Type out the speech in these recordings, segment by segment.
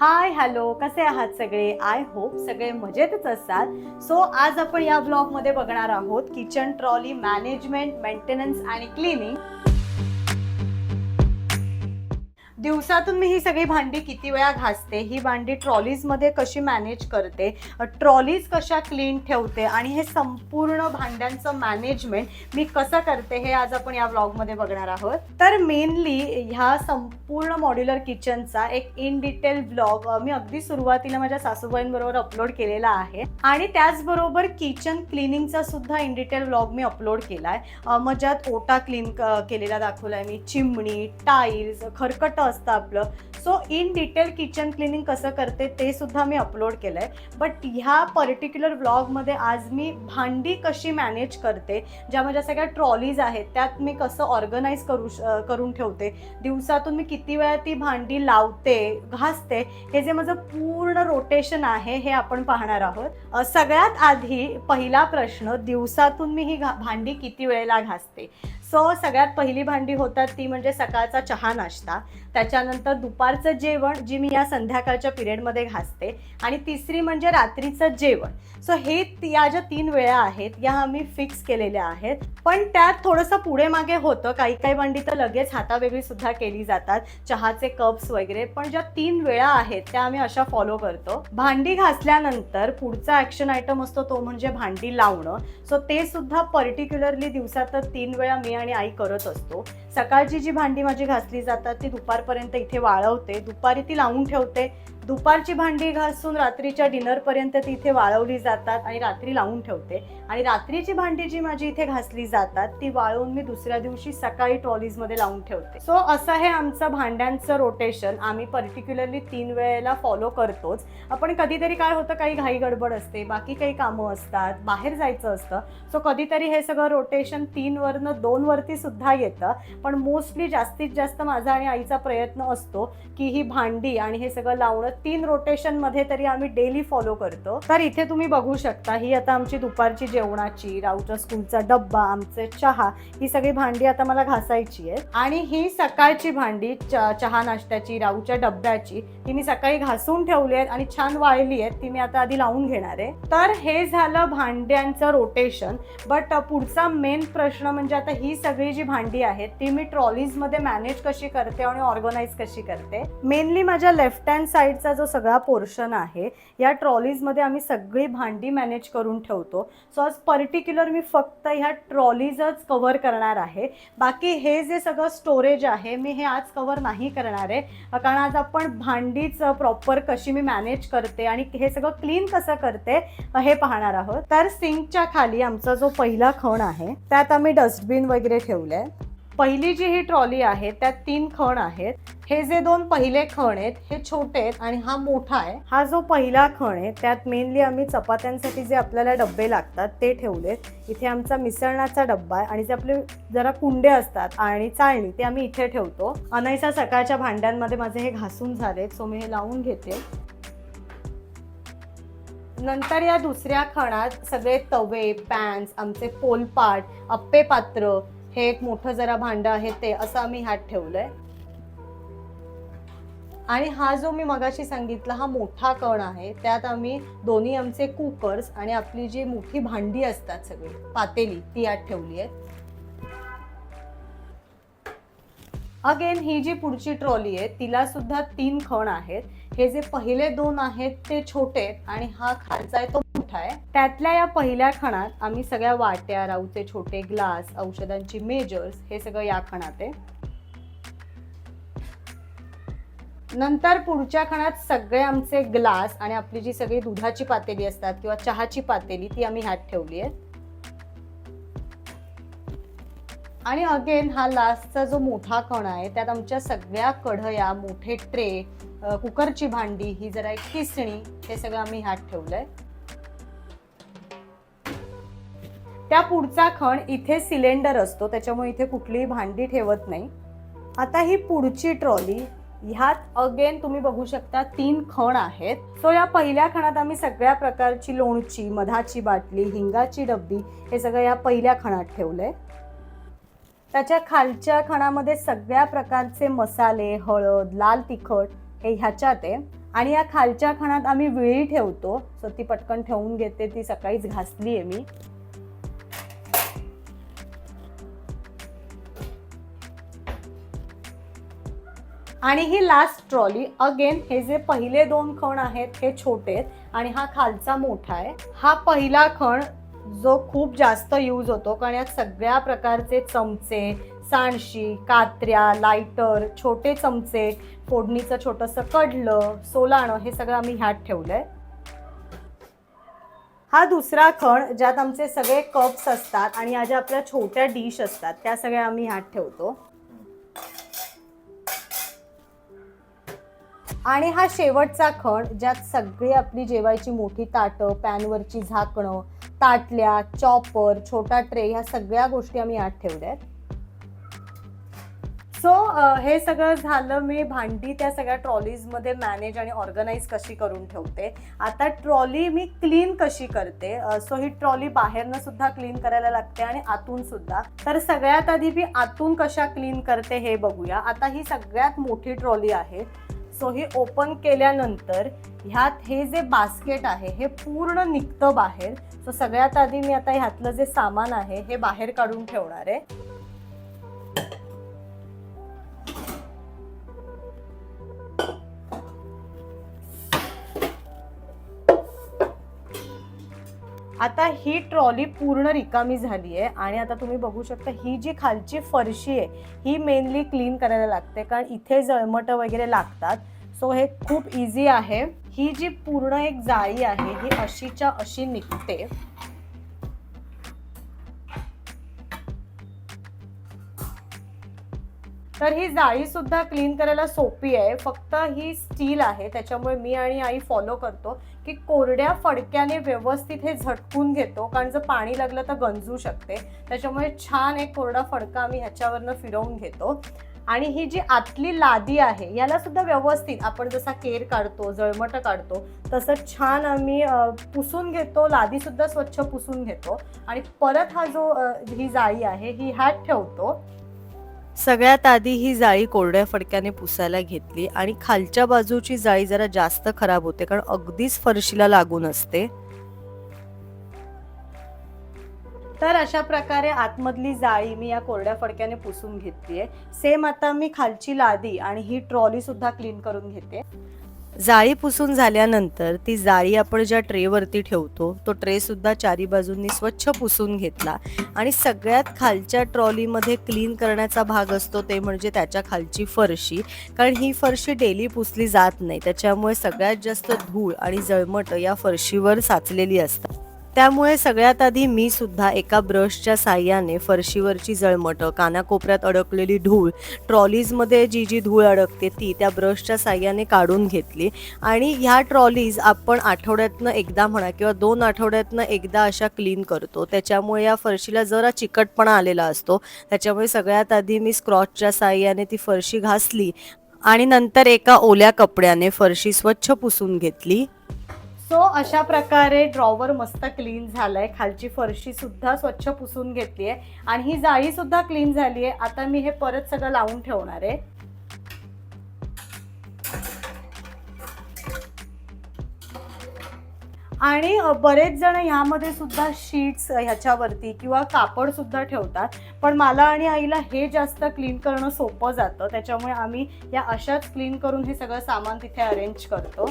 Hi hello कसे आहात सगळे? आय होप सगळे मजेतच असतात सो आज आपण या ब्लॉगमध्ये बघणार आहोत किचन ट्रॉली मॅनेजमेंट मेंटेनन्स आणि क्लिनिंग दिवसातून मी ही सगळी भांडी किती वेळा घासते ही भांडी ट्रॉलीजमध्ये कशी मॅनेज करते ट्रॉलीज कशा क्लीन ठेवते आणि हे संपूर्ण भांड्यांचं मॅनेजमेंट मी कसं करते हे आज आपण या ब्लॉगमध्ये बघणार आहोत. तर मेनली ह्या संपूर्ण मॉड्युलर किचनचा एक इन डिटेल ब्लॉग मी अगदी सुरुवातीला माझ्या सासूबाईंबरोबर अपलोड केलेला आहे. आणि त्याचबरोबर किचन क्लिनिंगचा सुद्धा इन डिटेल ब्लॉग मी अपलोड केला आहे मग ज्यात ओटा क्लीन केलेला दाखवला आहे मी. चिमणी टाईल्स खरकटं असतं आपलं. So in detail kitchen cleaning कसं करते ते सुद्धा मी अपलोड केलं आहे बट ह्या पर्टिक्युलर ब्लॉगमध्ये आज मी भांडी कशी मॅनेज करते ज्या माझ्या सगळ्या ट्रॉलीज आहेत त्यात मी कसं ऑर्गनाईज करू करून ठेवते दिवसातून मी किती वेळा ती भांडी लावते घासते हे जे माझं पूर्ण रोटेशन आहे हे आपण पाहणार आहोत. सगळ्यात आधी पहिला प्रश्न दिवसातून मी ही घा- भांडी किती वेळेला घासते? सो सगळ्यात पहिली भांडी होतात ती म्हणजे सकाळचा चहा नाश्ता. त्याच्यानंतर दुपार दुपारचं जेवण जी मी या संध्याकाळच्या पिरियडमध्ये घासते आणि तिसरी म्हणजे रात्रीचं जेवण. सो हे या ज्या तीन वेळा आहेत या आम्ही फिक्स केलेल्या आहेत. पण त्यात थोडंसं पुढे मागे होतं. काही काही भांडी तर लगेच हातावेगळी सुद्धा केली जातात. चहाचे कप्स वगैरे. पण ज्या तीन वेळा आहेत त्या आम्ही अशा फॉलो करतो. भांडी घासल्यानंतर पुढचा ॲक्शन आयटम असतो तो म्हणजे भांडी लावणं. सो ते सुद्धा पर्टिक्युलरली दिवसात तीन वेळा मी आणि आई करत असतो. सकाळची जी भांडी माझी घासली जातात ती दुपारपर्यंत इथे लावते दुपारी ती लावून ठेवते. दुपारची भांडी घासून रात्रीच्या डिनरपर्यंत ती इथे वाळवली जातात आणि रात्री लावून ठेवते. आणि रात्रीची भांडी जी माझी इथे घासली जातात ती वाळवून मी दुसऱ्या दिवशी सकाळी ट्रॉलीजमध्ये लावून ठेवते. सो असं हे आमचं भांड्यांचं रोटेशन आम्ही पर्टिक्युलरली तीन वेळेला फॉलो करतोच. आपण कधीतरी काय होतं काही घाई गडबड असते बाकी काही कामं असतात बाहेर जायचं असतं. सो कधीतरी हे सगळं रोटेशन तीन वरनं दोन वरती सुद्धा येतं. पण मोस्टली जास्तीत जास्त माझा आणि आईचा प्रयत्न असतो की ही भांडी आणि हे सगळं लावणं तीन रोटेशनमध्ये तरी आम्ही डेली फॉलो करतो. तर इथे तुम्ही बघू शकता ही आता आमची दुपारची जेवणाची राऊच्या स्कूलचा डब्बा आमचे चहा ही सगळी भांडी आता मला घासायची आहेत. आणि ही सकाळची भांडी चहा नाश्त्याची राऊच्या डब्याची ती मी सकाळी घासून ठेवली आहेत आणि छान वाळली आहेत ती मी आता आधी लावून घेणार आहे. तर हे झालं भांड्यांचं रोटेशन बट पुढचा मेन प्रश्न म्हणजे आता ही सगळी जी भांडी आहेत ती मी ट्रॉलीजमध्ये मॅनेज कशी करते आणि ऑर्गनाईज कशी करते? मेनली माझ्या लेफ्ट हँड साईडचा जो सगळा पोर्शन आहे या ट्रॉलीजमध्ये आम्ही सगळी भांडी मॅनेज करून ठेवतो. सो आज पर्टिक्युलर मी फक्त ह्या ट्रॉलीजच कव्हर करणार आहे. बाकी हे जे सगळं स्टोरेज आहे मी हे आज कव्हर नाही करणार आहे. कारण आज आपण भांडीच प्रॉपर कशी मी मॅनेज करते आणि हे सगळं क्लीन कसं करते हे पाहणार आहोत. तर सिंकच्या खाली आमचा जो पहिला खण आहे त्यात आम्ही डस्टबिन वगैरे ठेवलंय. पहिली जी ही ट्रॉली आहे त्यात तीन खण आहेत. हे जे दोन पहिले खण आहेत हे छोटे आहेत आणि हा मोठा आहे. हा जो पहिला खण आहे त्यात मेनली आम्ही चपात्यांसाठी जे आपल्याला डब्बे लागतात ते ठेवलेत. इथे आमचा मिसळण्याचा डब्बा आहे आणि जे आपले जरा कुंडे असतात आणि चाळणी ते आम्ही इथे ठेवतो. अनायसा सकाळच्या भांड्यांमध्ये माझे हे घासून झालेत सो मी हे लावून घेते. नंतर या दुसऱ्या खणात सगळे तवे पॅन्स आमचे पोलपाट अप्पे पात्र हे एक मोठं जरा भांडं आहे ते असं आम्ही ह्यात ठेवलंय. आणि हा जो मी मगाशी सांगितला हा मोठा कण आहे त्यात आम्ही दोन्ही आमचे कुकर्स आणि आपली जी मोठी भांडी असतात सगळी पातेली ती यात ठेवली आहेत. अगेन ही जी पुढची ट्रॉली आहे तिला सुद्धा तीन खण आहेत. हे जे पहिले दोन आहेत ते छोटे आहेत आणि हा खालचा आहे तो मोठा आहे. त्यातल्या या पहिल्या खणात आम्ही सगळ्या वाट्या राऊचे छोटे ग्लास औषधांची मेजर्स हे सगळं या खणात आहे. नंतर पुढच्या खणात सगळे आमचे ग्लास आणि आपली जी सगळी दुधाची पातेली असतात किंवा चहाची पातेली ती आम्ही ह्यात ठेवली आहे आणि अगेन हा लास्टचा जो मोठा कण आहे त्यात आमच्या सगळ्या कढया मोठे ट्रे कुकरची भांडी ही जरा एक किसणी हे सगळं आम्ही ह्यात ठेवलंय. त्या पुढचा खण इथे सिलेंडर असतो त्याच्यामुळे इथे कुठलीही भांडी ठेवत नाही. आता ही पुढची ट्रॉली ह्यात अगेन तुम्ही बघू शकता तीन खण आहेत. सो या पहिल्या खणात आम्ही सगळ्या प्रकारची लोणची मधाची बाटली हिंगाची डब्बी हे सगळं या पहिल्या खणात ठेवलंय. त्याच्या खालच्या खणामध्ये सगळ्या प्रकारचे मसाले हळद लाल तिखट हे ह्याच्यात आहे. आणि या खालच्या खणात आम्ही विळी ठेवतो. सो ती पटकन ठेवून घेते ती सकाळीच घासली आहे मी. आणि ही लास्ट ट्रॉली अगेन हे जे पहिले दोन खण आहेत हे छोटे आहेत आणि हा खालचा मोठा आहे. हा पहिला खण जो खूप जास्त यूज होतो कारण यात सगळ्या प्रकारचे चमचे सांडशी कात्र्या लायटर छोटे चमचे फोडणीचं छोटंसं कडलं सोलाणं हे सगळं आम्ही ह्यात ठेवलंय. हा दुसरा खण ज्यात आमचे सगळे कप्स असतात आणि या ज्या आपल्या छोट्या डिश असतात त्या सगळ्या आम्ही ह्यात ठेवतो. आणि हा शेवटचा खण ज्यात सगळी आपली जेवायची मोठी ताटं पॅनवरची झाकणं ताटल्या चॉपर छोटा ट्रे ह्या सगळ्या गोष्टी आम्ही आत ठेवल्या आहेत. सो हे सगळं झालं मी भांडी त्या सगळ्या ट्रॉलीजमध्ये मॅनेज आणि ऑर्गनाईज कशी करून ठेवते? आता ट्रॉली मी क्लीन कशी करते? सो ही ट्रॉली बाहेरनं सुद्धा क्लीन करायला लागते आणि आतून सुद्धा. तर सगळ्यात आधी मी आतून कशा क्लीन करते हे बघूया. आता ही सगळ्यात मोठी ट्रॉली आहे. सो ही ओपन केल्यानंतर ह्यात हे जे बास्केट आहे हे पूर्ण निघतं बाहेर. सो सगळ्यात आधी मी आता ह्यातलं जे सामान आहे हे बाहेर काढून ठेवणार आहे. आता ही ट्रॉली पूर्ण रिकामी झाली आहे आणि आता तुम्ही बघू शकता ही जी खालची फरशी आहे ही मेनली क्लीन करायला लागते कारण इथे जळमटं वगैरे लागतात. सो हे खूप इझी आहे. ही जी पूर्ण एक जाळी आहे ही अशीच्या अशी निघते. तर ही जाळी सुद्धा क्लीन करायला सोपी आहे. फक्त ही स्टील आहे त्याच्यामुळे मी आणि आई फॉलो करतो. की कोरड्या फडक्याने व्यवस्थित हे झटकून घेतो कारण जर पाणी लागलं तर गंजू शकते. त्याच्यामुळे छान एक कोरडा फडका आम्ही ह्याच्यावरनं फिरवून घेतो. आणि ही जी आतली लादी आहे याला सुद्धा व्यवस्थित आपण जसा केर काढतो जळमट काढतो तसं छान आम्ही पुसून घेतो लादी सुद्धा स्वच्छ पुसून घेतो. आणि परत हा जो ही जाळी आहे ही ह्यात ठेवतो. सगळ्यात आधी ही जाळी कोरड्या फडक्याने पुसायला घेतली आणि खालच्या बाजूची जाळी जरा जास्त खराब होते कारण अगदीच फरशीला लागून असते. तर अशा प्रकारे आतमधली जाळी मी या कोरड्या फडक्याने पुसून घेतलीये. सेम आता मी खालची लादी आणि ही ट्रॉली सुद्धा क्लीन करून घेते. जाळी पुसून झाल्यानंतर ती जाळी आपण ज्या ट्रेवरती ठेवतो तो ट्रेसुद्धा चारी बाजूंनी स्वच्छ पुसून घेतला. आणि सगळ्यात खालच्या ट्रॉलीमध्ये क्लीन करण्याचा भाग असतो ते म्हणजे त्याच्या खालची फरशी. कारण ही फरशी डेली पुसली जात नाही त्याच्यामुळे सगळ्यात जास्त धूळ आणि जळमट या फरशीवर साचलेली असतात. त्यामुळे सगळ्यात आधी मी सुद्धा एका ब्रशच्या साह्याने फरशीवरची जळमट कानाकोपऱ्यात अडकलेली धूळ ट्रॉलीजमध्ये जी जी धूळ अडकते ती त्या ब्रशच्या साह्याने काढून घेतली. आणि ह्या ट्रॉलीज आपण आठवड्यातनं एकदा म्हणा किंवा दोन आठवड्यातनं एकदा अशा क्लीन करतो. त्याच्यामुळे या फरशीला जरा चिकटपणा आलेला असतो. त्याच्यामुळे सगळ्यात आधी मी स्क्रॉचच्या साह्याने ती फरशी घासली आणि नंतर एका ओल्या कपड्याने फरशी स्वच्छ पुसून घेतली. सो अशा प्रकारे ड्रॉवर मस्त क्लीन झालाय. खालची फरशी सुद्धा स्वच्छ पुसून घेतली आहे आणि ही जाळी सुद्धा क्लीन झाली आहे आता मी हे परत सगळं लावून ठेवणार आहे. आणि बरेच जण ह्यामध्ये सुद्धा शीट्स ह्याच्यावरती किंवा कापड सुद्धा ठेवतात. पण मला आणि आईला हे जास्त क्लीन करणं सोपं जातं. त्याच्यामुळे आम्ही या अशाच क्लीन करून हे सगळं सामान तिथे अरेंज करतो.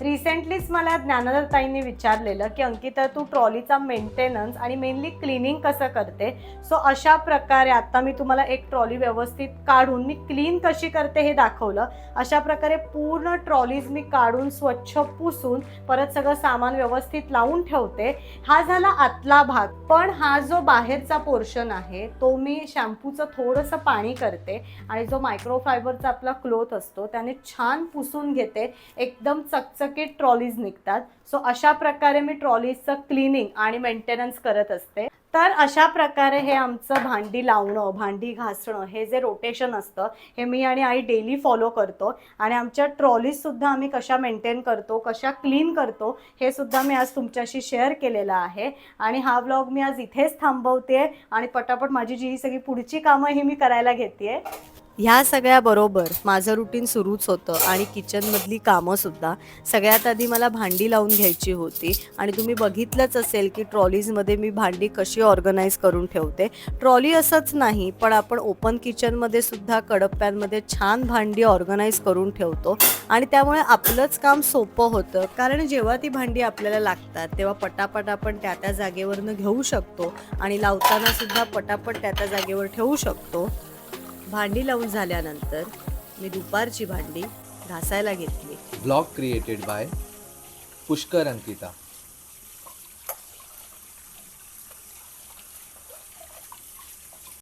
रिसेंटलीच मला ज्ञानदत्ताईंनी विचारलेलं की अंकिता तू ट्रॉलीचा मेंटेनन्स आणि मेनली क्लिनिंग कसं करते? सो अशा प्रकारे आता मी तुम्हाला एक ट्रॉली व्यवस्थित काढून मी क्लीन कशी करते हे दाखवलं. अशा प्रकारे पूर्ण ट्रॉलीज मी काढून स्वच्छ पुसून परत सगळं सामान व्यवस्थित लावून ठेवते. हा झाला आतला भाग. पण हा जो बाहेरचा पोर्शन आहे तो मी शॅम्पूचं थोडंसं पाणी करते आणि जो मायक्रोफायबरचा आपला क्लोथ असतो त्याने छान पुसून घेते. एकदम चकचकीत ट्रॉलीज निघतात. सो अशा प्रकारे मी ट्रॉलीजचं क्लिनिंग आणि मेंटेनन्स करत असते. तर अशा प्रकारे हे आमचं भांडी लावणं भांडी घासणं हे जे रोटेशन असतं हे मी आणि आई डेली फॉलो करतो. आणि आमच्या ट्रॉलीजसुद्धा आम्ही कशा मेंटेन करतो कशा क्लीन करतो हे सुद्धा मी आज तुमच्याशी शेअर केलेलं आहे. आणि हा व्लॉग मी आज इथेच थांबवते आणि पटापट माझी जी सगळी पुढची कामं ही मी करायला घेते ह्या सगळ्याबरोबर माझं रुटीन सुरूच होतं आणि किचनमधली कामंसुद्धा सगळ्यात आधी मला भांडी लावून घ्यायची होती आणि तुम्ही बघितलंच असेल की ट्रॉलीजमध्ये मी भांडी कशी ऑर्गनाईज करून ठेवते. ट्रॉली असंच नाही पण आपण ओपन किचनमध्ये सुद्धा कडप्प्यांमध्ये छान भांडी ऑर्गनाईज करून ठेवतो आणि त्यामुळे आपलंच काम सोपं होतं. कारण जेव्हा ती भांडी आपल्याला लागतात तेव्हा पटापट आपण त्या त्या जागेवरनं घेऊ शकतो आणि लावताना सुद्धा पटापट त्या त्या जागेवर ठेवू शकतो. भांडी लावून झाल्यानंतर मी दुपारची भांडी घासायला घेतली. Blog created by Pushkar Ankita.